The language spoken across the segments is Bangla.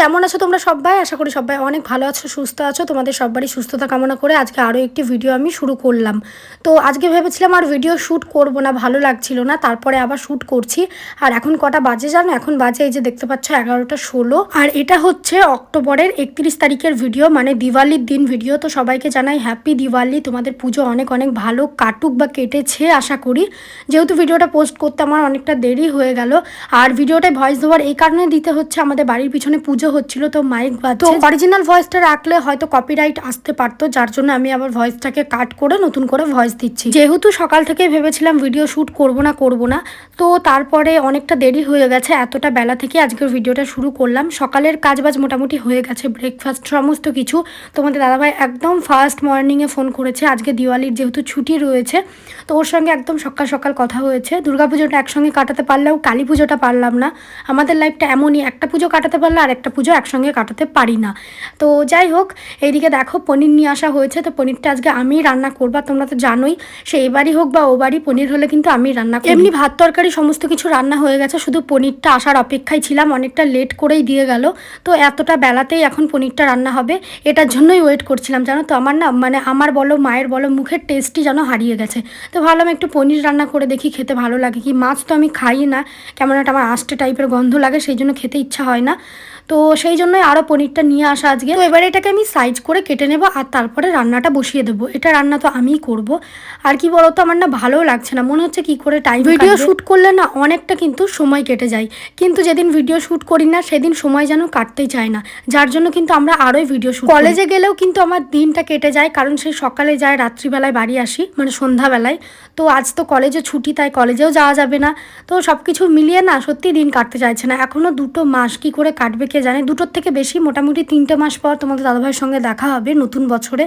কেমন আছো তোমরা সবাই? আশা করি সবাই অনেক ভালো আছো, সুস্থ আছো। তোমাদের সবারই সুস্থতা কামনা করে আজকে আরও একটি ভিডিও আমি শুরু করলাম। তো আজকে ভেবেছিলাম আর ভিডিও শ্যুট করব না, ভালো লাগছিল না, তারপরে আবার শ্যুট করছি। আর এখন কটা বাজে জানো? এখন বাজে এই যে দেখতে পাচ্ছ এগারোটা ষোলো। আর এটা হচ্ছে অক্টোবরের একত্রিশ তারিখের ভিডিও মানে দিওয়ালির দিন ভিডিও তো সবাইকে জানাই হ্যাপি দিওয়ালি। তোমাদের পুজো অনেক অনেক ভালো কাটুক বা কেটেছে, আশা করি। যেহেতু ভিডিওটা পোস্ট করতে আমার অনেকটা দেরি হয়ে গেল। আর ভিডিওটায় ভয়েস দেওয়ার এই কারণে দিতে হচ্ছে আমাদের বাড়ির পিছনে পুজো হচ্ছিল, তো মাইক বাজছে। অরিজিনাল ভয়েসটা রাখলে হয়তো কপিরাইট আসতে পারতো, যার জন্য আমি আবার ভয়েসটাকে কাট করে নতুন করে ভয়েস দিচ্ছি। যেহেতু সকাল থেকে ভেবেছিলাম ভিডিও শ্যুট করব না করব না, তো তারপরে অনেকটা দেরি হয়ে গেছে, এতটা বেলা থেকে আজকের ভিডিওটা শুরু করলাম। সকালের কাজবাজ মোটামুটি হয়ে গেছে ব্রেকফাস্ট সমস্ত কিছু। তোমাদের দাদাভাই একদম ফার্স্ট মর্নিংয়ে ফোন করেছে, আজকে দিওয়ালির যেহেতু ছুটি রয়েছে, তো ওর সঙ্গে একদম সকাল সকাল কথা হয়েছে। দুর্গাপুজোটা একসঙ্গে কাটাতে পারলেও কালী পুজোটা পারলাম না। আমাদের লাইফটা এমনই, একটা পুজো কাটাতে পারলে আর একটা পুজো একসঙ্গে কাটাতে পারি না। তো যাই হোক, এইদিকে দেখো পনির নিয়ে আসা হয়েছে। তো পনিরটা আজকে আমি রান্না করবা তোমরা তো জানোই, সে বাড়ি হোক বা ও বাড়ি পনির হলে কিন্তু আমি রান্না এমনি ভাত তরকারি সমস্ত কিছু রান্না হয়ে গেছে, শুধু পনিরটা আসার অপেক্ষায় ছিলাম, অনেকটা লেট করেই দিয়ে গেল। তো এতটা বেলাতেই এখন পনিরটা রান্না হবে, এটার জন্যই ওয়েট করছিলাম, জানো তো? আমার না মানে আমার বলো, মায়ের বলো, মুখের টেস্টই যেন হারিয়ে গেছে। তো ভাবলাম একটু পনির রান্না করে দেখি, খেতে ভালো লাগে কি? মাছ তো আমি খাই না, কেমন একটা আমার আষ্টে টাইপের গন্ধ লাগে, সেই জন্য খেতে ইচ্ছা হয় না। তো সেই জন্যই আরও পনিরটা নিয়ে আসা আজকে। তো এবারে এটাকে আমি সাইজ করে কেটে নেব আর তারপরে রান্নাটা বসিয়ে দেবো। এটা রান্না তো আমিই করব। আর কি বলতো আমার না ভালোও লাগছে না। মনে হচ্ছে কি করে টাইম ভিডিও শ্যুট করলে না অনেকটা কিন্তু সময় কেটে যায়। কিন্তু যেদিন ভিডিও শ্যুট করি না সেদিন সময় যেন কাটতেই চায় না। যার জন্য কিন্তু আমরা আরোই ভিডিও শ্যুট কলেজে গেলেও কিন্তু আমার দিনটা কেটে যায়। কারণ সেই সকালে যায় রাত্রিবেলায় বাড়ি আসি মানে সন্ধ্যাবেলায়। তো আজ তো কলেজে ছুটি তাই কলেজেও যাওয়া যাবে না। তো সব কিছু মিলিয়ে না সত্যি দিন কাটতে চাইছে না। এখনও দুটো মাস কি করে কাটবে কে জানে দুটোর থেকে বেশি মোটামুটি তিনটে মাস পর তোমাদের দাদাভাইয়ের সঙ্গে দেখা হবে নতুন বছরে।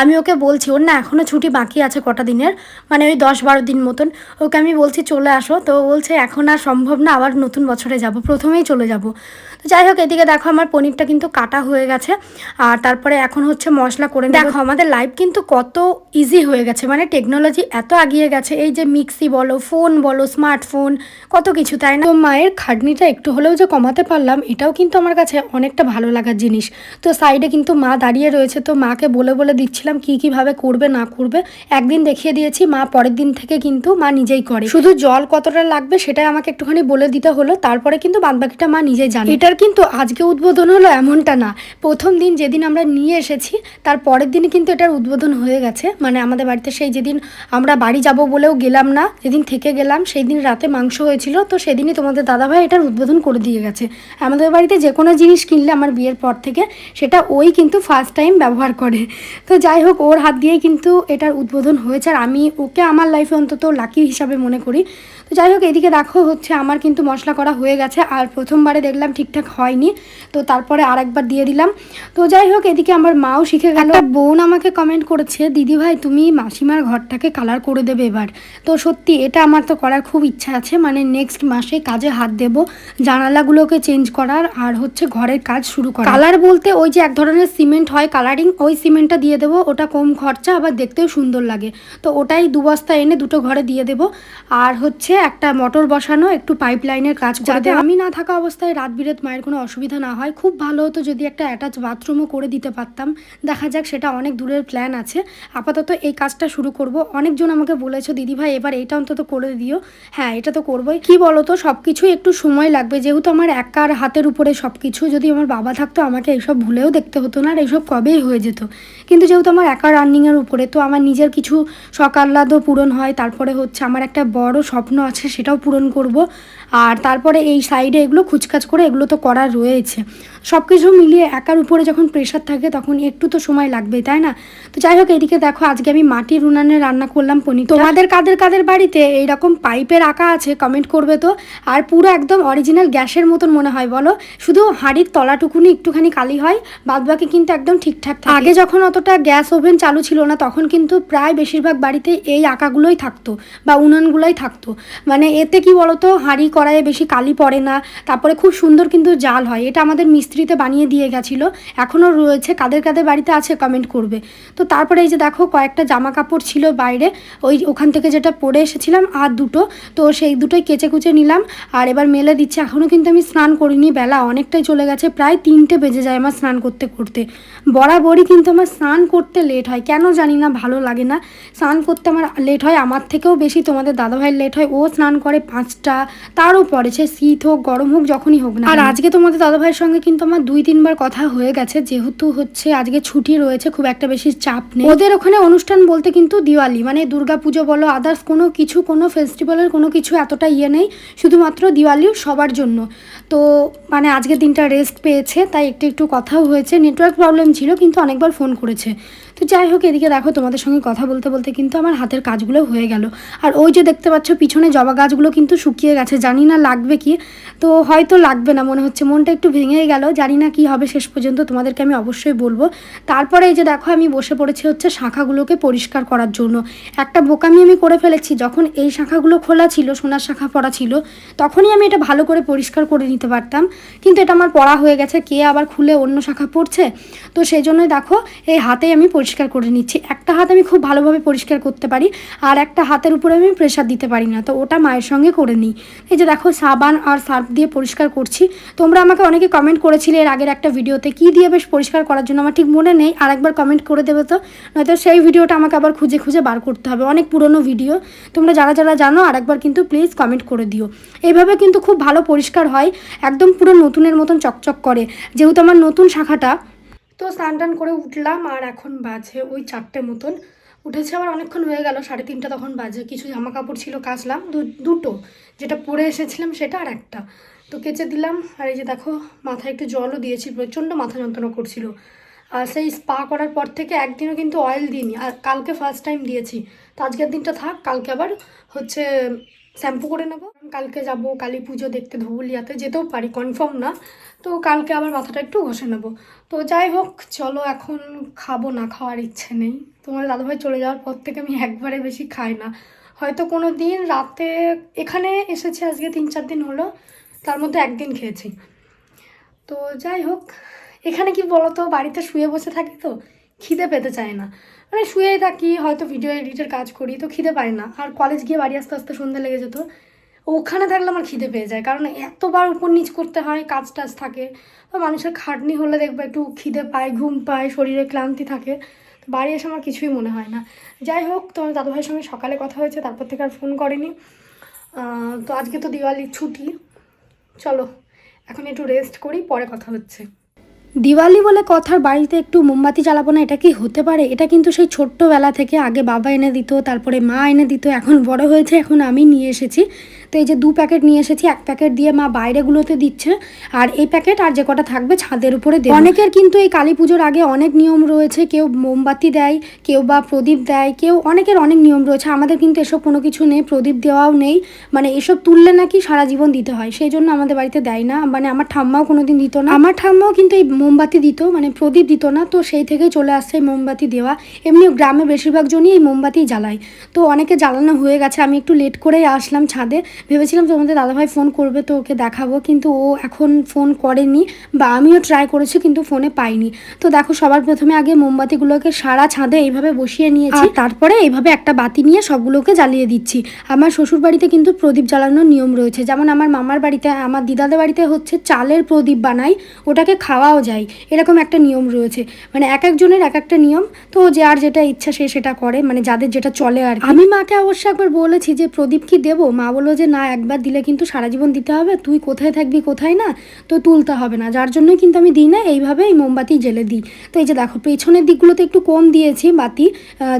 আমি ওকে বলছি ওর না এখনও ছুটি বাকি আছে কটা দিনের মানে ওই দশ বারো দিন মতন। ওকে আমি বলছি চলে আসো। তো বলছে এখন আর সম্ভব না আবার নতুন বছরে যাব প্রথমেই চলে যাব। তো যাই হোক এদিকে দেখো আমার পনিরটা কিন্তু কাটা হয়ে গেছে আর তারপরে এখন হচ্ছে মশলা করে। দেখো। আমাদের লাইফ কিন্তু কত ইজি হয়ে গেছে মানে টেকনোলজি এত আগিয়ে গেছে এই যে মিক্সি বলো ফোন বলো স্মার্টফোন কত কিছু তাই না? তো মায়ের খাটনিটা একটু হলেও যে কমাতে পারলাম এটাও কিন্তু আমার কাছে অনেকটা ভালো লাগার জিনিস। তো সাইডে কিন্তু মা দাঁড়িয়ে রয়েছে, তো মাকে বলে বলে দিচ্ছিলাম কি কীভাবে করবে, না করবে। একদিন দেখিয়ে দিয়েছি, মা পরের দিন থেকে কিন্তু মা নিজেই করে। শুধু জল কতটা লাগবে সেটাই আমাকে একটুখানি বলে দিতে হলো, তারপরে কিন্তু বাদবাকিটা মা নিজেই জানে। এটার কিন্তু আজকে উদ্বোধন হলো এমনটা না। প্রথম দিন যেদিন আমরা নিয়ে এসেছি, তার পরের দিনই কিন্তু এটার উদ্বোধন হয়ে গেছে। মানে আমাদের বাড়িতে সেই যেদিন আমরা বাড়ি যাব বলেও গেলাম না, যেদিন থেকে গেলাম, সেই দিন রাতে মাংস হয়েছিল, তো সেদিনই তোমাদের দাদাভাই এটার উদ্বোধন করে দিয়ে গেছে। আমাদের বাড়িতে যে কোনো জিনিস কিনলে আমার বিয়ের পর থেকে সেটা ওই কিন্তু ফার্স্ট টাইম ব্যবহার করে। তো যাই হোক, ওর হাত দিয়েই কিন্তু এটার উদ্বোধন হয়েছে। আর আমি ওকে আমার লাইফে অন্তত লাকি হিসাবে মনে করি। তো যাই হোক এদিকে দেখো হচ্ছে আমার কিন্তু মশলা করা হয়ে গেছে আর প্রথমবারে দেখলাম ঠিকঠাক হয়নি তো তারপরে আরেকবার দিয়ে দিলাম। তো যাই হোক এদিকে আমার মাও শিখে গেল। বোন আমাকে কমেন্ট করেছে দিদি ভাই তুমি মাসিমার ঘরটাকে কালার করে দেবে এবার। তো সত্যি এটা আমার তো করার খুব ইচ্ছা আছে মানে নেক্সট মাসে কাজে হাত দেব জানালাগুলোকে চেঞ্জ করার আর হচ্ছে ঘরের কাজ শুরু করা কালার বলতে ওই যে এক ধরনের সিমেন্ট হয় কালারিং ওই সিমেন্টটা দিয়ে দেবো ওটা কম খরচা আবার দেখতেও সুন্দর লাগে। তো ওটাই দু বস্তা এনে দুটো ঘরে দিয়ে দেবো আর হচ্ছে একটা মোটর বসানো একটু পাইপ লাইনের কাজ যাতে আমি না থাকা অবস্থায় রাত বিরেত মায়ের কোনো অসুবিধা না হয়। খুব ভালো হতো যদি একটা অ্যাটাচ বাথরুমও করে দিতে পারতাম। দেখা যাক সেটা অনেক দূরের প্ল্যান আছে। আপাতত এই কাজটা শুরু করব। অনেকজন আমাকে বলেছ দিদি ভাই এবার এটা অন্তত করে দিও। হ্যাঁ এটা তো করবোই। কি বলো তো সব কিছুই একটু সময় লাগবে। যেহেতু আমার একার হাতের উপরে সব কিছু যদি আমার বাবা থাকতো আমাকে এইসব ভুলেও দেখতে হতো না আর এইসব কবেই হয়ে যেত। কিন্তু যেহেতু আমার একা রানিংয়ের উপরে তো আমার নিজের কিছু সকাল্লাদও পূরণ হয়। তারপরে হচ্ছে আমার একটা বড় স্বপ্ন আছে সেটাও পূরণ করব। আর তারপরে এই সাইডে এগুলো খুচকাচ করে এগুলো তো করার রয়েছে। সব কিছু মিলিয়ে একার উপরে যখন প্রেশার থাকে তখন একটু তো সময় লাগবে তাই না? তো যাই হোক এদিকে দেখো আজকে আমি মাটির উনানে রান্না করলাম পনির। তোমাদের কাদের কাদের বাড়িতে এইরকম পাইপের আঁকা আছে কমেন্ট করবে তো? আর পুরো একদম অরিজিনাল গ্যাসের মতন মনে হয় বলো? শুধু হাঁড়ির তলাটুকুনি একটুখানি কালি হয় বাদ বাকি কিন্তু একদম ঠিকঠাক থাকে। আগে যখন অতটা গ্যাস ওভেন চালু ছিল না তখন কিন্তু প্রায় বেশিরভাগ বাড়িতে এই আঁকাগুলোই থাকতো বা উনানগুলোই থাকতো। মানে এতে কি বলতো? হাঁড়ি কড়াইয়ে বেশি কালি পড়ে না, তারপরে খুব সুন্দর কিন্তু জাল হয়। এটা আমাদের মিস্ত্রিতে বানিয়ে দিয়ে গেছিল। এখনও রয়েছে, কাদের কাদের বাড়িতে আছে কমেন্ট করবে। তো তারপরে এই যে দেখো, কয়েকটা জামা কাপড় ছিল বাইরে। ওই ওখান থেকে যেটা পরে এসেছিলাম, আর দুটো। তো সেই দুটোই কেচে কুচে নিলাম। আর এবার মেলে দিচ্ছে। এখনও কিন্তু আমি স্নান করিনি, বেলা অনেকটাই চলে গেছে। প্রায় তিনটে বেজে যায় আমার স্নান করতে করতে। বরাবরই কিন্তু আমার স্নান করতে লেট হয়। কেন জানি না, ভালো লাগে না। স্নান করতে আমার লেট হয়। আমার থেকেও বেশি তোমাদের দাদাভাইয়ের লেট হয়। ও স্নান করে পাঁচটা তারও পরে সে শীত হোক গরম হোক যখনই হোক না আর আজকে তোমাদের দাদাভাইয়ের সঙ্গে কিন্তু আমার দুই তিনবার কথা হয়ে গেছে। যেহেতু হচ্ছে আজকে ছুটি রয়েছে খুব একটা বেশি চাপ নেই। ওদের ওখানে অনুষ্ঠান বলতে কিন্তু দিওয়ালি মানে দুর্গা পুজো বলো আদার্স কোনো কিছু কোনো ফেস্টিভ্যালের কোনো কিছু এতটা ইয়ে নেই। শুধুমাত্র দিওয়ালি সবার জন্য। তো মানে আজকে দিনটা রেস্ট পেয়েছে তাই একটু একটু কথাও হয়েছে। নেটওয়ার্ক প্রবলেম ছিল কিন্তু অনেকবার ফোন করেছে। তো যাই হোক, এদিকে দেখো তোমাদের সঙ্গে কথা বলতে বলতে কিন্তু আমার হাতের কাজগুলো হয়ে গেল। আর ওই যে দেখতে পাচ্ছ, পিছনে জবা গাছগুলো কিন্তু শুকিয়ে গেছে, জানি না লাগবে কি। তো হয়তো লাগবে না, মনে হচ্ছে মনটা একটু ভেঙে গেল, জানি না কি হবে শেষ পর্যন্ত, তোমাদেরকে আমি অবশ্যই বলব। তারপরে এই যে দেখো, আমি বসে পড়েছি হচ্ছে শাখাগুলোকে পরিষ্কার করার জন্য। একটা বোকামি আমি করে ফেলেছি, যখন এই শাখাগুলো খোলা ছিল, সোনার শাখা পড়া ছিল, তখনই আমি এটা ভালো করে পরিষ্কার করে নিতে পারতাম। কিন্তু এটা আমার পড়া হয়ে গেছে, কে আবার খুলে অন্য শাখা পড়ছে? তো সেই জন্যই দেখো, এই হাতে আমি পরিষ্কার করে নিচ্ছি। একটা হাত আমি খুব ভালোভাবে পরিষ্কার করতে পারি আর একটা হাতের উপরে আমি প্রেশার দিতে পারি না। তো ওটা মায়ের সঙ্গে করে নিই। এই যে দেখো, সাবান আর সার্ফ দিয়ে পরিষ্কার করছি। তোমরা আমাকে অনেকে কমেন্ট করেছিলে এর আগের একটা ভিডিওতে, কি দিয়ে বেশ পরিষ্কার করার জন্য? আমার ঠিক মনে নেই। আর একবার কমেন্ট করে দেবে তো। নয়তো সেই ভিডিওটা আমাকে আবার খুঁজে খুঁজে বার করতে হবে। অনেক পুরনো ভিডিও। তোমরা যারা যারা জানো আর একবার কিন্তু প্লিজ কমেন্ট করে দিও। এইভাবে কিন্তু খুব ভালো পরিষ্কার হয়। একদম পুরো নতুনের মতন চকচক করে। যেহেতু আমার নতুন শাখাটা তো স্নান টান করে উঠলাম আর এখন বাজে ওই চারটে মতন। উঠেছে আবার অনেকক্ষণ হয়ে গেল, সাড়ে তিনটা তখন বাজে। কিছু জামা কাপড় ছিল কাচলাম দুটো। যেটা পরে এসেছিলাম সেটা আর একটা। তো কেচে দিলাম, আর এই যে দেখো, মাথায় একটু জলও দিয়েছি, প্রচণ্ড মাথা যন্ত্রণা করছিল। আর সেই স্পা করার পর থেকে একদিনও কিন্তু অয়েল দিইনি। আর কালকে ফার্স্ট টাইম দিয়েছি। তো আজকের দিনটা থাক, কালকে আবার হচ্ছে শ্যাম্পু করে নেব। কালকে যাব কালী পুজো দেখতে ধবুলিয়াতে, যেতেও পারি কনফার্ম না। তো কালকে আবার মাথাটা একটু ঘষে নেব। তো যাই হোক, চলো এখন খাব, না খাওয়ার ইচ্ছে নেই। তোমার দাদাভাই চলে যাওয়ার পর থেকে আমি একবারে বেশি খাই না। হয়তো কোনো দিন রাতে এখানে এসেছি, আজকে তিন চার দিন হলো, তার মধ্যে একদিন খেয়েছি। তো যাই হোক, এখানে কি বলতো, বাড়িতে শুয়ে বসে থাকি তো, খিদে পেতে চায় না। মানে শুয়েই থাকি, হয়তো ভিডিও এডিটের কাজ করি, তো খিদে পাই না। আর কলেজ গিয়ে বাড়ি আসতে আসতে সন্ধ্যা লেগে যেত। ওখানে থাকলে আমার খিদে পেয়ে যায়, কারণ এতবার উপর নিচ করতে হয়, কাজ টাজ থাকে। তো মানুষের খাটনি হলে দেখবে একটু খিদে পায়, ঘুম পায়, শরীরে ক্লান্তি থাকে। তো বাড়ি এসে আমার কিছুই মনে হয় না। যাই হোক তোমার দাদুভাইয়ের সঙ্গে সকালে কথা হয়েছে, তারপর থেকে আর ফোন করেনি। তো আজকে তো দিওয়ালির ছুটি। চলো, এখন একটু রেস্ট করি, পরে কথা হচ্ছে। দিওয়ালি বলে কথার বাড়িতে একটু মোমবাতি জ্বালাবো না, এটা কি হতে পারে? এটা কিন্তু সেই ছোট্টবেলা থেকে আগে বাবা এনে দিত, তারপরে মা এনে দিত, এখন বড় হয়েছে, এখন আমি নিয়ে এসেছি। তো এই যে দু প্যাকেট নিয়ে এসেছি, এক প্যাকেট দিয়ে মা বাইরেগুলোতে দিচ্ছে, আর এই প্যাকেট আর যে কটা থাকবে ছাদের উপরে দেয় অনেকের কিন্তু এই কালী পুজোর আগে অনেক নিয়ম রয়েছে, কেউ মোমবাতি দেয়, কেউ বা প্রদীপ দেয়, কেউ অনেকের অনেক নিয়ম রয়েছে, আমাদের কিন্তু এসব কোনো কিছু নেই, প্রদীপ দেওয়াও নেই মানে এসব তুললে নাকি সারা জীবন দিতে হয়, সেই জন্য আমাদের বাড়িতে দেয় না মানে আমার ঠাম্মাও কোনোদিন দিত না। আমার ঠাম্মাও কিন্তু এই মোমবাতি দিত মানে প্রদীপ দিত না, তো সেই থেকেই চলে আসছে এই মোমবাতি দেওয়া, এমনি গ্রামে বেশিরভাগ জনই এই মোমবাতি জ্বালায়, তো অনেকে জ্বালানো হয়ে গেছে, আমি একটু লেট করেই আসলাম ছাদে ভেবেছিলাম তোমাদের দাদাভাই ফোন করবে তো ওকে দেখাবো কিন্তু ও এখন ফোন করেনি বা আমিও ট্রাই করেছি কিন্তু ফোনে পাইনি। তো দেখো সবার প্রথমে আগে মোমবাতিগুলোকে সারা ছাদে এইভাবে বসিয়ে নিয়েছি তারপরে এইভাবে একটা বাতি নিয়ে সবগুলোকে জ্বালিয়ে দিচ্ছি। আমার শ্বশুর বাড়িতে কিন্তু প্রদীপ জ্বালানোর নিয়ম রয়েছে যেমন আমার মামার বাড়িতে আমার দিদাদের বাড়িতে হচ্ছে চালের প্রদীপ বানাই ওটাকে খাওয়াও যায় এরকম একটা নিয়ম রয়েছে। মানে এক একজনের এক একটা নিয়ম তো যে আর যেটা ইচ্ছা সে সেটা করে মানে যাদের যেটা চলে আর আমি মাকে অবশ্য একবার বলেছি যে প্রদীপ কি দেবো? মা বলল যে না একবার দিলে কিন্তু সারা জীবন দিতে হবে, তুই কোথায় থাকবি কোথায় না, তো তুলতে হবে না। যার জন্যই কিন্তু আমি দিই না এইভাবে এই মোমবাতি জেলে দিই। তো এই যে দেখো, পেছনের দিকগুলোতে একটু কম দিয়েছি বাতি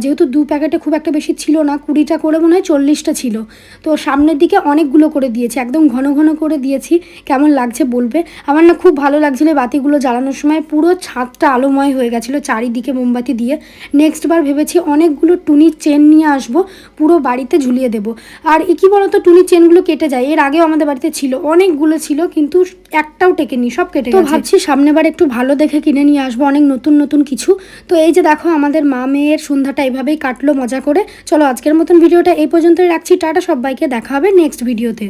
যেহেতু দু প্যাকেটে খুব একটা বেশি ছিল না, কুড়িটা করে মনে হয় চল্লিশটা ছিল। তো সামনের দিকে অনেকগুলো করে দিয়েছি, একদম ঘন ঘন করে দিয়েছি, কেমন লাগছে বলবে? আমার না খুব ভালো লাগছিল বাতিগুলো জ্বালানোর সময়, পুরো ছাদটা আলোময় হয়ে গেছিল চারিদিকে মোমবাতি দিয়ে। নেক্সট বার ভেবেছি অনেকগুলো টুনির চেন নিয়ে আসব, পুরো বাড়িতে ঝুলিয়ে দেবো। আর এ কি বলতো টুনির চেনগুলো কেটে যায়। এর আগেও আমাদের বাড়িতে ছিল অনেকগুলো ছিল কিন্তু একটাও টেকেনি সব কেটে তো ভাবছি সামনেবার একটু ভালো দেখে কিনে নিয়ে আসব অনেক নতুন নতুন কিছু। তো এই যে দেখো আমাদের মা মেয়ের সন্ধ্যাটা এইভাবেই কাটলো মজা করে। চলো আজকের মতন ভিডিওটা এই পর্যন্তই রাখছি টাটা সবাইকে দেখা হবে নেক্সট ভিডিওতে